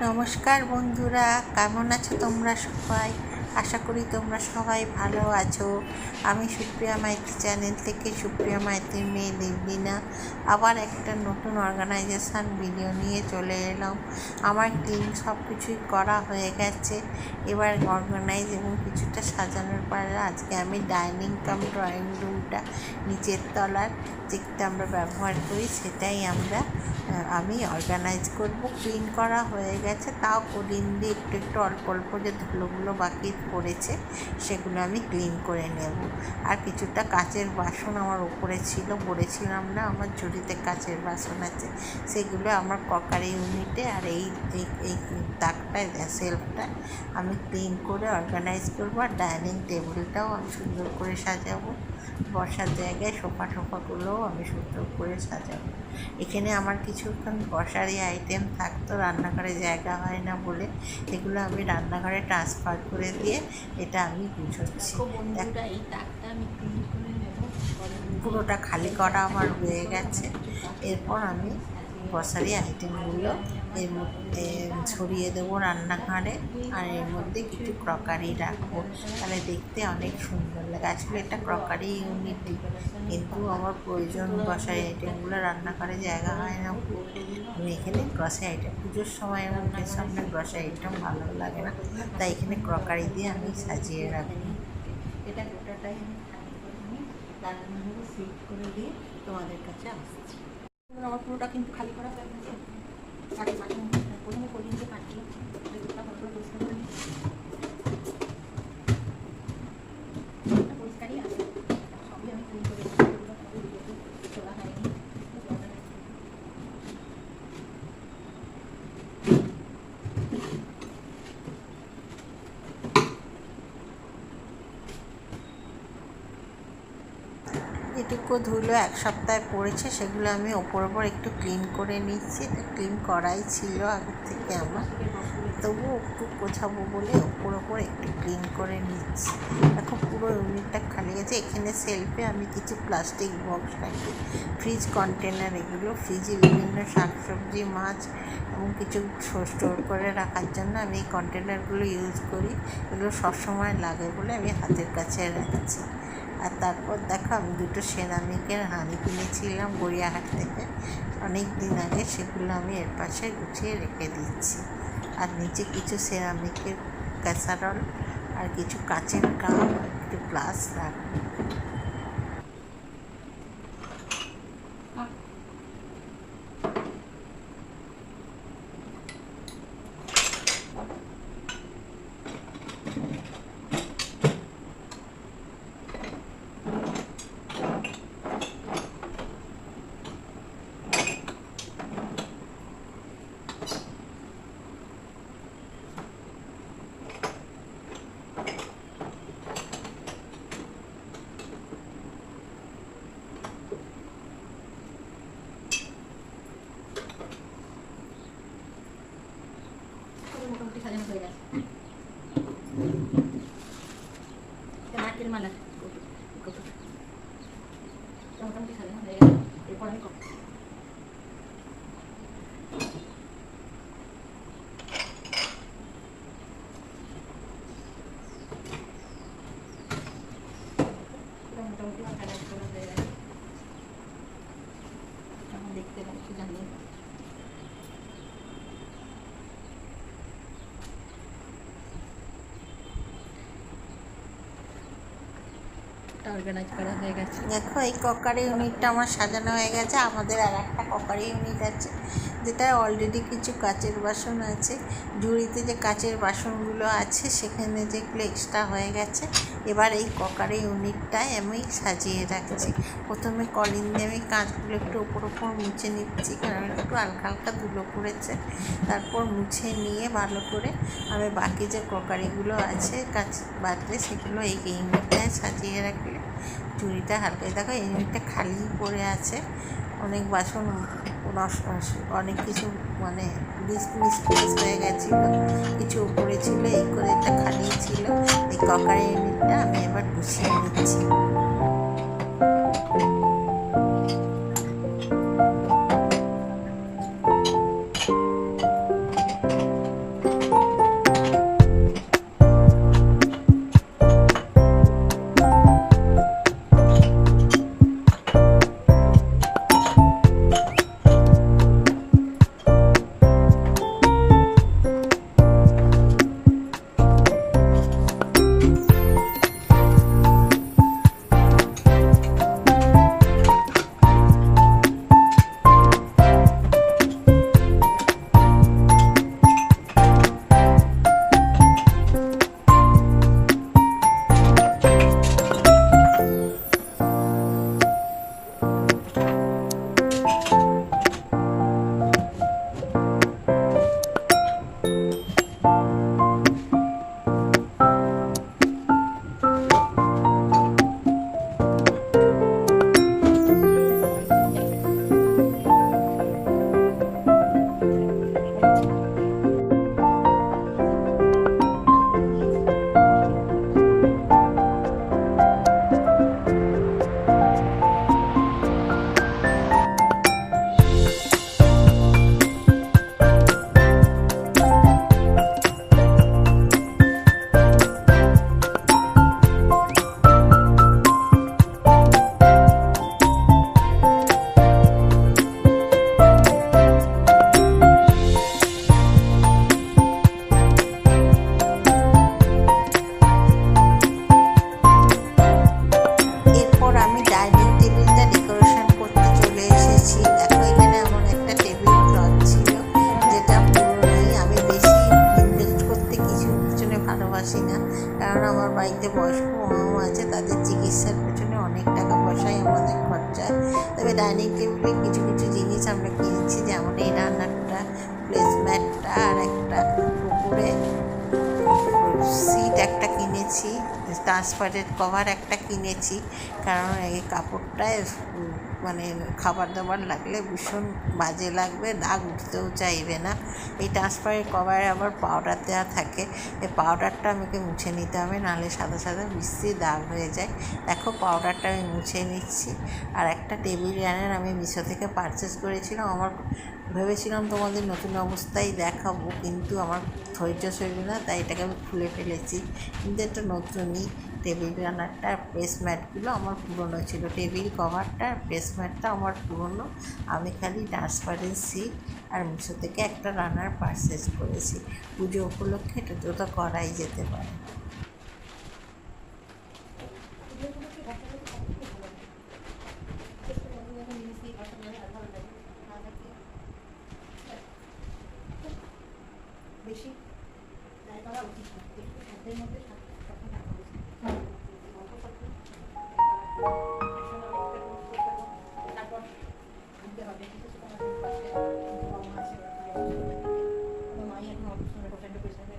নমস্কার বন্ধুরা কেমন আছো তোমরা সবাই? আশা করি তোমরা সবাই ভালো আছো। আমি সুপ্রিয়া মাইতি চ্যানেল থেকে সুপ্রিয়া মাইতির মেয়ে দেবলিনা আবার একটা নতুন অর্গানাইজেশান ভিডিও নিয়ে চলে এলাম। আমার টিম সব কিছুই করা হয়ে গেছে। এবার অর্গানাইজ এবং কিছুটা সাজানোর পরে আজকে আমি ডাইনিং কাম ড্রয়িং রুমটা নিচের তলার যেটা আমরা ব্যবহার করি সেটাই আমরা আমি অর্গানাইজ করব। ক্লিন করা হয়ে গেছে। তাও কদিন দিয়ে একটু একটু অল্প অল্প যে ধুলোগুলো বাকি পড়েছে সেগুলো আমি ক্লিন করে নেব। আর কিছুটা কাচের বাসন আমার ওপরে ছিল, বলেছিলাম না, আমার ঝুড়িতে কাচের বাসন আছে, সেগুলো আমার ককারি ইউনিটে আর এই এই তাকটায় সেলফটায় আমি ক্লিন করে অর্গানাইজ করব, আর ডাইনিং টেবিলটাও আমি সুন্দর করে সাজাবো। বসার জায়গায় সোফা টোফাগুলোও আমি সুন্দর করে সাজাবো। এখানে আমার কিছুক্ষণ বসারই আইটেম থাকতো রান্নাঘরে জায়গা হয় না বলে। এগুলো আমি রান্নাঘরে ট্রান্সফার করে দিয়ে এটা আমি গুছোচ্ছি। এই তাকটা আমি পুরোটা খালি করা আমার হয়ে গেছে। এরপর আমি বসারি আইটেমগুলো। এর মধ্যে ছড়িয়ে দেবো রান্নাঘরে। আর এর মধ্যে কিছু ক্রকারি রাখব। তাহলে দেখতে অনেক সুন্দর লাগে। আসলে এটা ক্রকারি ইউনিটি কিন্তু আমার প্রয়োজন গ্রসারি আইটেমগুলো রান্নাঘরে জায়গা হয় না। আমি এখানে গ্রসারি আইটেম পুজোর সময় আমার সামনে গ্রসারি আইটেম ভালো লাগে না। তাই এখানে ক্রকারি দিয়ে আমি সাজিয়ে রাখি। এটা গোটাটাই আমি রান্নাঘরে সেট করে দিয়ে তোমাদের কাছে আসছি। আমার পুরোটা কিন্তু খালি করা যাবে গেছে। আগে বাসন প্রথমে দিয়ে কাটিয়ে দুধটা ভালো করে পরিষ্কার করে নিই দুধটা পরিষ্কারই আছে সবই আমি ক্লিন করে দিচ্ছি এগুলো সবই ভিডিওতে তোলা হয়নি যেটুকু ধুলো এক সপ্তাহে পড়েছে, সেগুলো আমি ওপর ওপর একটু ক্লিন করে নিচ্ছি। ক্লিন করাই ছিল আগের থেকে আমার। তবুও একটু গোছাবো বলে ওপর ওপর একটু ক্লিন করে নিচ্ছি। এখন পুরো ইউনিটটা খালি গেছে এখানে সেলফে আমি কিছু প্লাস্টিক বক্স রাখি। ফ্রিজ কন্টেনার এগুলো। ফ্রিজে বিভিন্ন শাকসবজি, মাছ এবং কিছু স্টোর করে রাখার জন্য আমি এই কন্টেনারগুলো ইউজ করি। এগুলো সবসময় লাগে বলে আমি হাতের কাছে রাখছি। আর তারপর দেখো, আমি দুটো সেরামিকের হাঁড়ি কিনেছিলাম গড়িয়াহাট থেকে। অনেক দিন আগে সেগুলো আমি এর পাশে গুছিয়ে রেখে দিচ্ছি আর নিচে কিছু সেরামিকের ক্যাসারল, আর কিছু কাচের কাপ একটু গ্লাস রাখব সবই মোটামুটি সাজানো হয়ে গেছে এটা নারকেল মালা কৌটোটা। এটা মোটামুটি সাজানো হয়ে গেছে এরপর আমি কম দেখো, এই ককারি ইউনিটটা আমার সাজানো হয়ে গেছে। আমাদের আর একটা ককারি ইউনিট আছে, যেটা অলরেডি কিছু কাচের বাসন আছে। ঝুড়িতে যে কাচের বাসনগুলো আছে, সেখানে যেগুলো এক্সট্রা হয়ে গেছে এবার এই ককারি ইউনিটটায় আমি সাজিয়ে রাখছি। প্রথমে কলিং দিয়ে আমি কাঁচগুলো একটু ওপর ওপর মুছে নিচ্ছি, কারণ একটু হালকা হালকা ধুলো পড়েছে। তারপর মুছে নিয়ে ভালো করে আমি বাকি যে ক্রকারিগুলো আছে কাচ বাদলে সেগুলো এই ইউনিটটায় সাজিয়ে রাখলে ঝুড়িটা হালকা দেখো ইউনিটটা খালি পড়ে আছে। অনেক বাসন নষ্ট অনেক কিছু মানে হয়ে গেছিল। কিছু উপরে ছিল, এই করে একটা খালি ছিল। এই ককারি আমি এবার গুছিয়ে নিচ্ছি ট্রান্সপারেন্ট কভার একটা কিনেছি। কারণ এই কাপড়টায় মানে খাবার দাবার লাগলে ভীষণ বাজে লাগবে, দাগ উঠতেও চাইবে না। এই ট্রান্সপারেন্ট কভারে আবার পাউডার দেওয়া থাকে। এই পাউডারটা আমাকে মুছে নিতে হবে, নাহলে সাদা সাদা বিশ্রী দাগ হয়ে যায়। দেখো পাউডারটা আমি মুছে নিচ্ছি। আর একটা টেবিল র্যানার আমি মিশো থেকে পারচেস করেছিলাম। আমার ভেবেছিলাম তোমাদের নতুন অবস্থায় দেখাবো, কিন্তু আমার ধৈর্য সইল না, তাই এটাকে আমি খুলে ফেলেছি। কিন্তু এটা নতুনই টেবিল রানারটা আর প্রেস ম্যাটগুলো আমার পুরনো ছিল। টেবিল কভারটা আর প্রেস ম্যাটটা আমার পুরনো। আমি খালি ট্রান্সপারেন্সি আর মিশো থেকে একটা রানার পারচেস করেছি। পুজো উপলক্ষে এটা তো করাই যেতে পারে। उसमें मेरे को टेन रुपीज़ है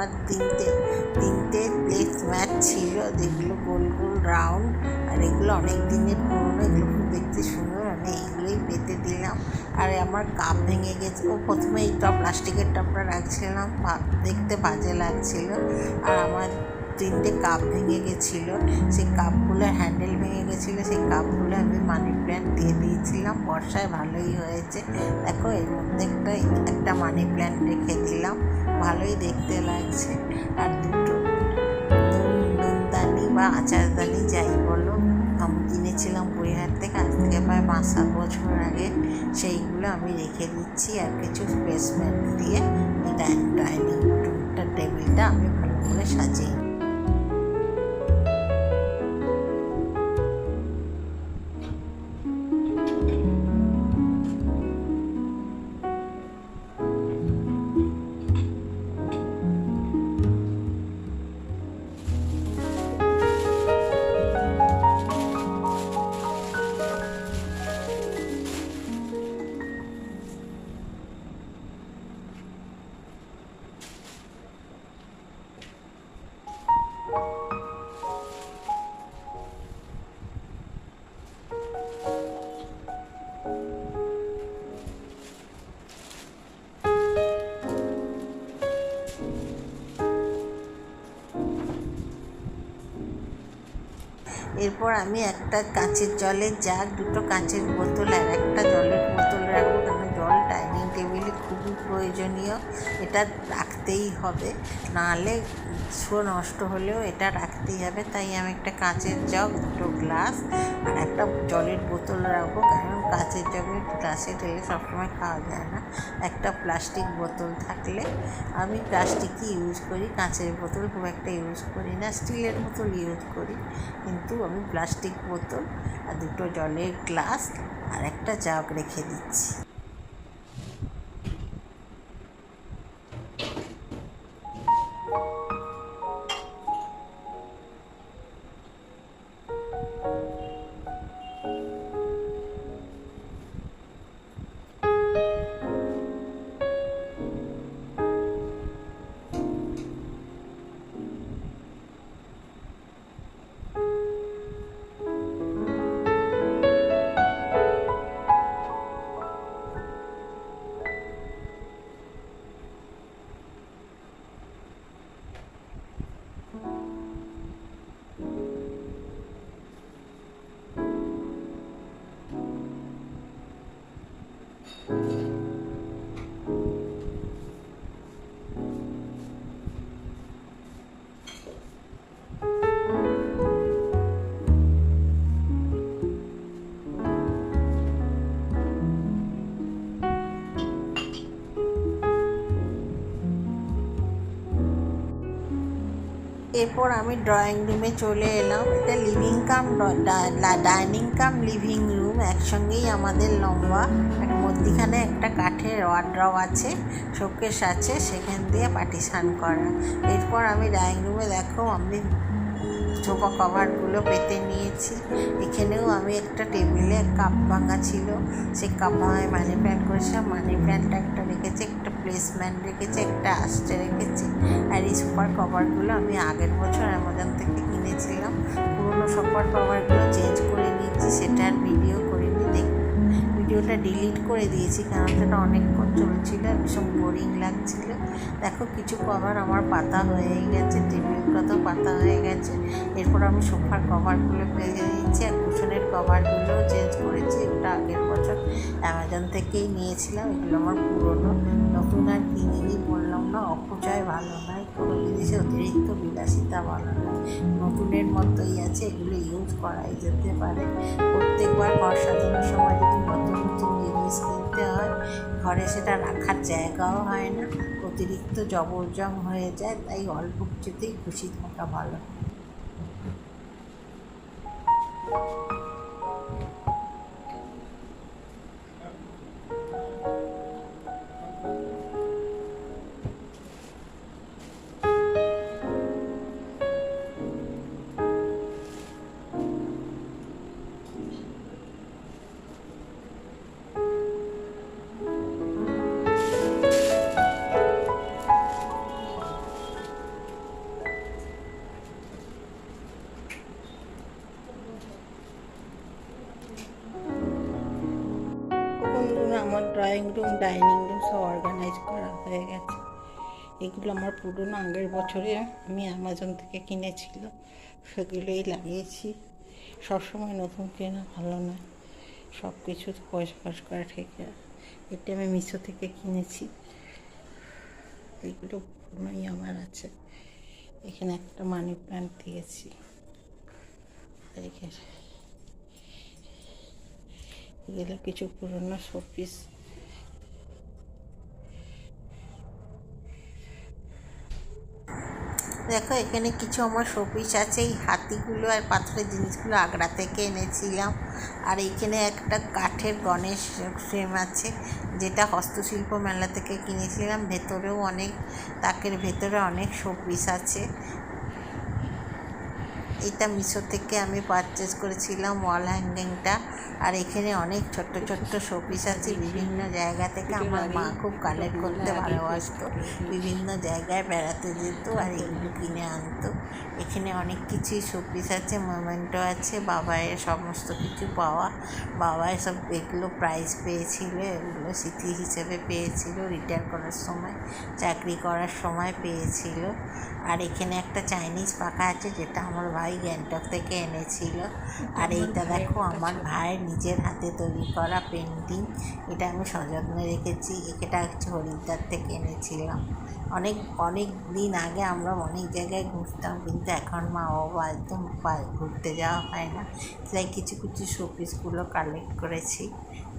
আমার তিনটে তিনটে প্লেট ম্যাচ ছিল। যেগুলো গোল গোল রাউন্ড আর এগুলো অনেক দিনের পুরনো, এগুলো খুব দেখতে সুন্দর। আমি এগুলোই পেতে দিলাম। আর আমার কাপ ভেঙে গেছে। ও প্রথমে এই টপ প্লাস্টিকের টপটা রাখছিলাম। দেখতে বাজে লাগছিল। আর আমার তিনটে কাপ ভেঙে গেছিল। সেই কাপগুলোর হ্যান্ডেল ভেঙে গেছিল, সেই কাপগুলো আমি মানি প্ল্যান্ট দিয়ে দিয়েছিলাম। বর্ষায় ভালোই হয়েছে। দেখো এর মধ্যে একটা একটা মানি প্ল্যান্ট রেখে দিলাম। ভালোই দেখতে লাগছে। আর দুটো নুনদানি বা আচারদানি যাই বলো, আমি কিনেছিলাম বইহাট থেকে। আজ থেকে প্রায় পাঁচ সাত বছর আগে। সেইগুলো আমি রেখে দিচ্ছি। আর কিছু স্পেসমেন্ট দিয়ে ডাইনিং রুমটা টেবিলটা আমি ভালো করে সাজিয়ে এরপর আমি একটা কাঁচের জলের জার দুটো কাঁচের বোতল আর একটা জলের বোতল রাখব কারণ জল ডাইনিং টেবিলে খুবই প্রয়োজনীয়। এটা রাখতেই হবে। নাহলে শো নষ্ট হলেও এটা রাখতেই হবে। তাই আমি একটা কাঁচের জগ, দুটো গ্লাস আর একটা জলের বোতল রাখব। কারণ কাঁচের জগে গ্লাসে ঢেলে সবসময় খাওয়া যায় না। একটা প্লাস্টিক বোতল থাকলে আমি প্লাস্টিকই ইউজ করি। কাঁচের বোতল খুব একটা ইউজ করি না। স্টিলের বোতল ইউজ করি। কিন্তু আমি প্লাস্টিক বোতল আর দুটো জলের গ্লাস আর একটা জাগ রেখে দিচ্ছি। এরপর আমি ড্রয়িং রুমে চলে এলাম। এটা living cum dining cum living room একসঙ্গেই আমাদের লম্বা। মধ্যিখানে একটা কাঠের ওয়ার্ড্রব আছে শোকেস আছে, সেখান দিয়ে পার্টিশান করা। এরপর আমি ড্রয়িং রুমে দেখো, আমি সোফা কভারগুলো পেতে নিয়েছি। এখানেও আমি একটা টেবিলে কাপ ভাঙা ছিল। সেই কাপ ভাঙায় মানি প্ল্যান্ট করেছিলাম মানি প্ল্যান্টটা একটা রেখেছি, একটা প্লেসম্যান্ট রেখেছি, একটা আসতে রেখেছি। আর এই সোফার কভারগুলো আমি আগের বছর অ্যামাজন থেকে কিনেছিলাম। পুরোনো সোফার কভারগুলো চেঞ্জ করে নিয়েছি, সেটা আর ভিডিও করিনি। দেখ ভিডিওটা ডিলিট করে দিয়েছি, কারণ সেটা অনেকক্ষণ চলছিল, ভীষণ বোরিং লাগছিল। দেখো, কিছু কভার আমার পাতা হয়ে গেছে টেবিলগুলো পাতা হয়ে গেছে। এরপর আমি সোফার কভারগুলো পেয়ে দিয়েছি আর কুশনের কভারগুলোও চেঞ্জ করেছি। ওটা আগের বছর অ্যামাজন থেকেই নিয়েছিলাম। এগুলো আমার পুরনো। নতুন আর কিনিনি বললাম না, অপচয় ভালো নয়। কোনো জিনিসে অতিরিক্ত বিলাসিতা ভালো নয়। নতুনের মতোই আছে, এগুলো ইউজ করাই যেতে পারে। প্রত্যেকবার ঘর সাজানোর সময় যদি নতুন নতুন জিনিস কিনতে হয়, ঘরে সেটা রাখার জায়গাও হয় না। অতিরিক্ত জবরজং হয়ে যায়, তাই অল্প কিছুতেই খুশি থাকা ভালো। Thank you. আমার ড্রয়িং রুম ডাইনিং রুম সব অর্গানাইজ করা হয়ে গেছে। এগুলো আমার পুরনো আগের বছরে আমি অ্যামাজন থেকে কিনেছিল। সেগুলোই লাগিয়েছি। সবসময় নতুন কেনা ভালো নয়। সব কিছু তো পয়সা করা ঠিক। এটা আমি মিশো থেকে কিনেছি। এগুলো পুরনোই আমার আছে। এখানে একটা মানি প্ল্যান্ট দিয়েছি। এখানে এগুলো কিছু পুরনো শোপিস দেখো, এখানে কিছু আমার শোপিস আছে। এই হাতিগুলো আর পাথরের জিনিসগুলো আগ্রা থেকে এনেছিলাম। আর এইখানে একটা কাঠের গণেশ ফ্রেম আছে, যেটা হস্তশিল্প মেলা থেকে কিনেছিলাম। ভেতরেও অনেক, তাকের ভেতরে অনেক শোপিস আছে। এটা মিশো থেকে আমি পারচেস করেছিলাম ওয়াল হ্যাঙ্গিংটা আর এখানে অনেক ছোট্ট ছোট্ট শোপিস আছে, বিভিন্ন জায়গা থেকে আমার মা খুব কালেক্ট করতে ভালোবাসতো। বিভিন্ন জায়গায় বেড়াতে যেত আর এগুলো কিনে আনতো। এখানে অনেক কিছুই শোপিস আছে মোমেন্টো আছে বাবায়ের সমস্ত কিছু পাওয়া। বাবাই সব এগুলো প্রাইজ পেয়েছিল, এগুলো স্মৃতি হিসেবে পেয়েছিল রিটায়ার করার সময়, চাকরি করার সময় পেয়েছিল। আর এখানে একটা চাইনিজ পাখা আছে, যেটা আমার ভাই গ্যাংটক থেকে এনেছিল। আর এইটা দেখো, আমার ভাইয়ের নিজের হাতে তৈরি করা পেন্টিং। এটা আমি সযত্নে রেখেছি। এটা হচ্ছে হরিদ্বার থেকে এনেছিলাম। অনেক অনেক দিন আগে আমরা অনেক জায়গায় ঘুরতাম, কিন্তু এখন মা বাবা একদম ঘুরতে যাওয়া হয় না। তাই কিছু কিছু শোপিসগুলো কালেক্ট করেছি।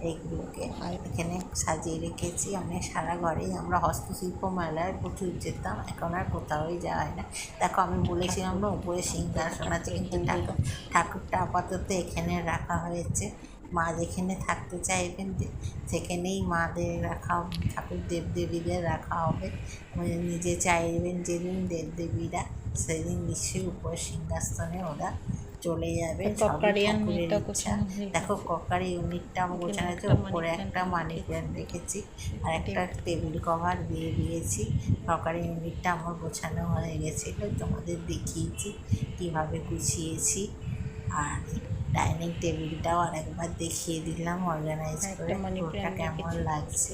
এইগুলোকে আর এখানে সাজিয়ে রেখেছি। অনেক সারা ঘরেই আমরা হস্তশিল্প মেলায় প্রচুর যেতাম। এখন আর কোথাওই যাওয়া হয় না। দেখো, আমি বলেছিলাম না, উপরে সিংহাসন আছে, কিন্তু ঠাকুর ঠাকুরটা আপাতত এখানে রাখা হয়েছে। মা যেখানে থাকতে চাইবেন সেখানেই মাদের রাখা ঠাকুর দেবদেবীদের রাখা হবে। নিজে চাইবেন যেদিন দেবদেবীরা, সেদিন নিশ্চয়ই উপর সিংহাসনে ওরা চলে যাবে দেখো ককারি ইউনিটটা আমার গোছানো আছে একটা উপরে একটা মানি প্ল্যান্ট রেখেছি আর একটা টেবিল কভার দিয়ে দিয়েছি। ককারি ইউনিটটা আমার গোছানো হয়ে গেছিল তোমাদের দেখিয়েছি কীভাবে গুছিয়েছি। আর ডাইনিং টেবিলটাও আরেকবার দেখিয়ে দিলাম অর্গানাইজ করে ওটা কেমন লাগছে।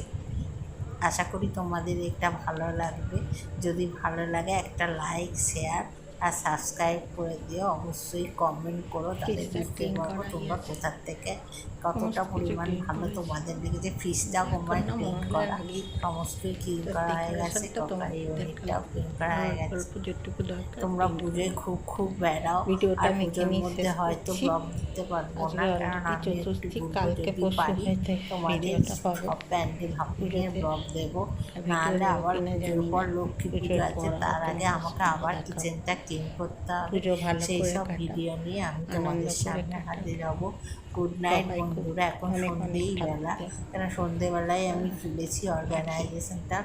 আশা করি তোমাদের এটা ভালো লাগবে। যদি ভালো লাগে একটা লাইক শেয়ার আর সাবস্ক্রাইব করে দিও অবশ্যই কমেন্ট করো তাহলে ফ্রিজটা বুঝতে পারব তোমরা কোথার থেকে কতটা পরিমাণ ভালো। তোমাদের লেগেছে কোম্পানি না ক্লিন মনে হয় করা সমস্তই ক্লিন করা হয়ে গেছে ক্লিন করা হয়ে গেছে তোমরা বুঝে খুব খুব বেড়াও ভিডিওটা আর পুজোর মধ্যে হয়তো। ব্লগ দিতে পারব না কারণ আমি একটু কালকে পারি তোমাদের সব প্যান্ডেল হাফিনের ব্লগ দেবো নাহলে আবার পর। লক্ষ্মী পুজো আছে তার আগে আমাকে আবার। কিচেনটা ক্লিন করতাম সেই করে সব। ভিডিও নিয়ে আমি তোমাদের সামনে হাতে হব। গুড নাইট বন্ধুরা। এখন সন্ধ্যেই সন্ধেই বেলা। কেন সন্ধেবেলায় আমি খুলেছি অর্গানাইজেশনটা